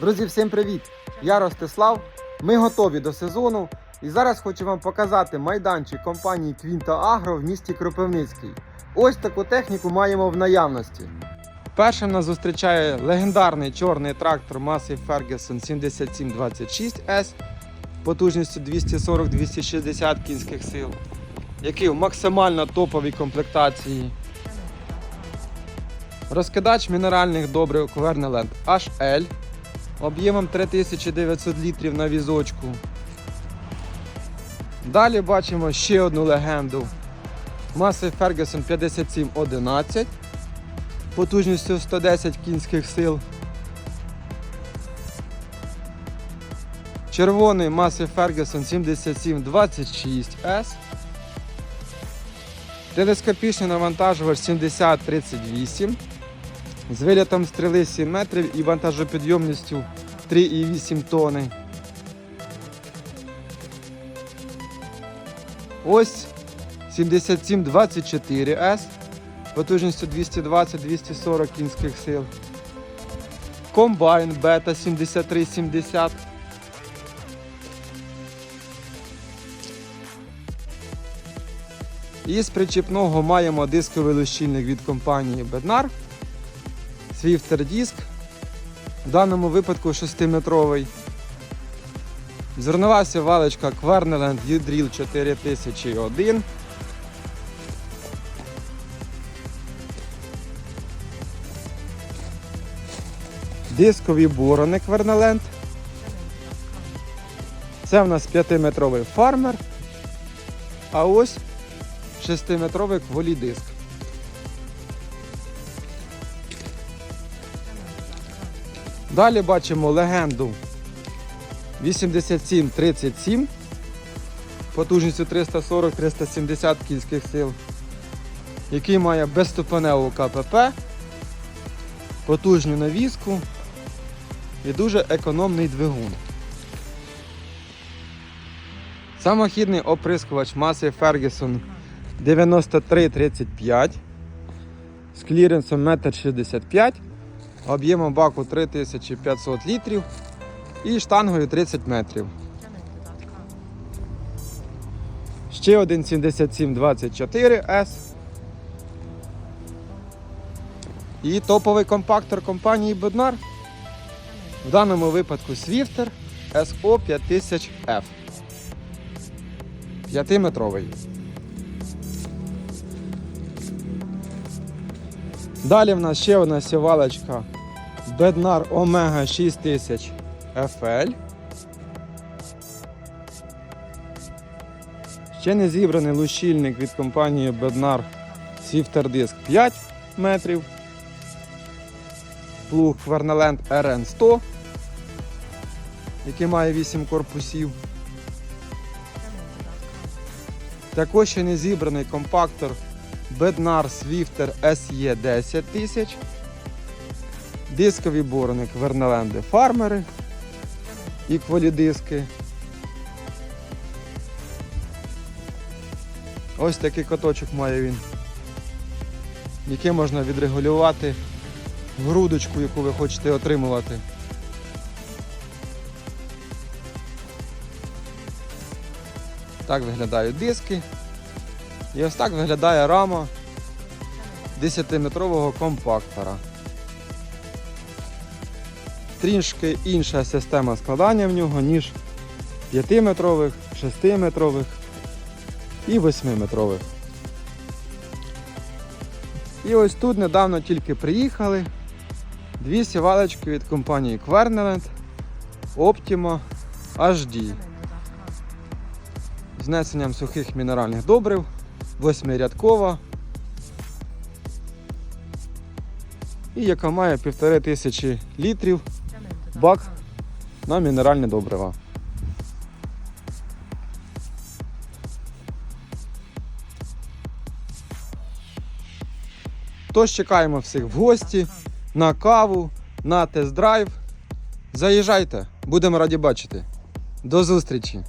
Друзі, всім привіт! Я Ростислав. Ми готові до сезону. І зараз хочу вам показати майданчик компанії Квінта Агро в місті Кропивницький. Ось таку техніку маємо в наявності. Першим нас зустрічає легендарний чорний трактор Massey Ferguson 7726S потужністю 240-260 кінських сил, який в максимально топовій комплектації. Розкидач мінеральних добрив Квернеленд HL об'ємом 3900 літрів на візочку. Далі бачимо ще одну легенду. Маси Ferguson 5711 потужністю 110 кінських сил. Червоний маси Ferguson 7726S. Телескопічний навантажувач 7038 з вилітом стріли 7 метрів і вантажопідйомністю 3,8 тони. Ось 7724S потужністю 220-240 кінських сил. Комбайн бета 7370. І з причіпного маємо дисковий лущильник від компанії Bednar. Swifter диск. В даному випадку 6-метровий. Зернова сівалочка Kverneland U-Drill 4001. Дискові борони Kverneland. Це в нас 5-метровий фармер. А ось 6-метровий кволідиск. Далі бачимо легенду. 8737 потужністю 340-370 кінських сил, який має безступеневу КПП, потужну навіску і дуже економний двигун. Самохідний оприскувач маси Ferguson 9335 з кліренсом 1,65 м, об'ємом баку 3500 літрів і штангою 30 метрів. Ще один 7724S. І топовий компактор компанії Bednar. В даному випадку Swifter SO 5000F. Далі в нас ще одна сівалочка Bednar Omega 6000 FL. Ще не зібраний лущильник від компанії Bednar Swifter Disc 5 метрів. Плуг Kverneland RN100, який має 8 корпусів. Також ще не зібраний компактор Bednar Swifter SE 10000. Дискові борони Квернеленди фармери і квалідиски. Ось такий каточок має він, який можна відрегулювати грудочку, яку ви хочете отримувати. Так виглядають диски. І ось так виглядає рама 10-метрового компактора. Трішки інша система складання в нього, ніж 5-метрових, 6-метрових і 8-метрових. І ось тут недавно тільки приїхали дві сівалочки від компанії Kverneland Optima HD з внесенням сухих мінеральних добрив, восьмирядкова і яка має півтори тисячі літрів бак на мінеральне добрива. Тож чекаємо всіх в гості, на каву, на тест-драйв. Заїжджайте, будемо раді бачити. До зустрічі!